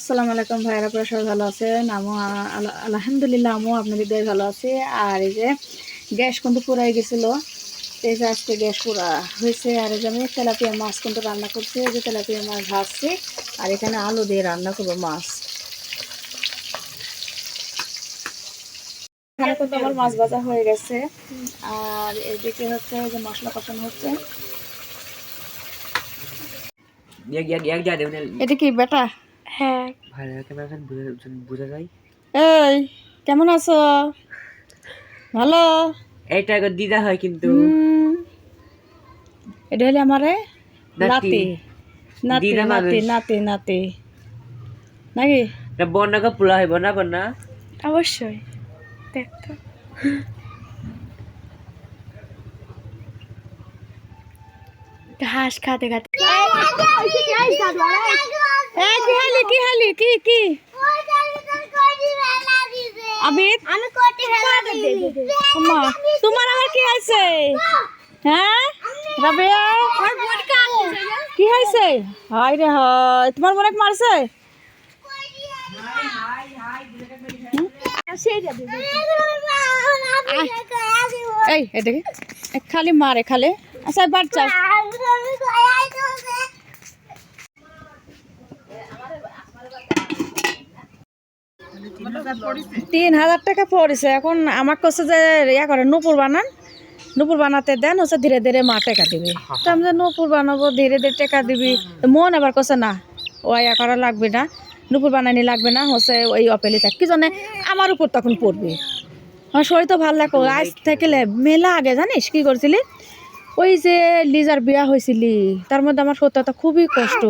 আসসালামু আলাইকুম ভাইরা আপনারা সবাই ভালো আছেন? আমু আলহামদুলিল্লাহ আমু আপনাদের দিয়ে ভালো আছে। আর এই যে গ্যাস কিন্তু পুরাই গেছিল। এই যে আজকে গ্যাস পুরা হয়েছে। আর এই যে আমি তেলাপিয়া মাছ কিন্তু রান্না করছি। এই যে তেলাপিয়া মাছ ভাজছি। আর এখানে আলু দিয়ে রান্না করব মাছ। এখানে কিন্তু আমার মাছ ভাজা হয়ে গেছে। আর এদিকে হচ্ছে যে মশলা কষানো হচ্ছে। এটা কি বেটা। হ্যাঁ ভালো ক্যামেরা বোঝা যায় এই কেমন আছো ভালো একবার দিদা হয় কিন্তু এটা হলে আমারে নাতি। নাতি নাতি নাতি নাতি নাতি নাকি বন্যাকে পোলা হইব না বন্যা অবশ্যই দেখতো ঘাস খাতে খাতে এই, কি হালি কি হালি কি কি? আমি আম্মা তোমার আবার কি হয়েছে? হ্যাঁ? রাবেয়া? কি হয়েছে? হাই রে হাই তোমার মনে মারছে? এই এ, খালি মারে খালি। আচ্ছা বাচ্চা তিন হাজার টাকা পড়েছে। এখন আমার কাছে যে ইয়া করে নুপুর বানান। নুপুর বানাতে দেন হচ্ছে ধীরে ধীরে মা টাকা দিবি। তো আমি যে নুপুর বানাবো ধীরে ধীরে টাকা দিবি। মন আবার কাছে না ও ইয়া করা লাগবে না। নুপুর বানানি লাগবে না হচ্ছে ওই অপেলি থাক। কি জানে আমার উপর তখন পড়বে। আমার শরীর তো ভালো লাগো আজ থেকে মেলা আগে জানিস কি করছিলি? ওই যে লিজার বিয়া হয়েছিলি তার মধ্যে আমার সত্যতা খুবই কষ্ট।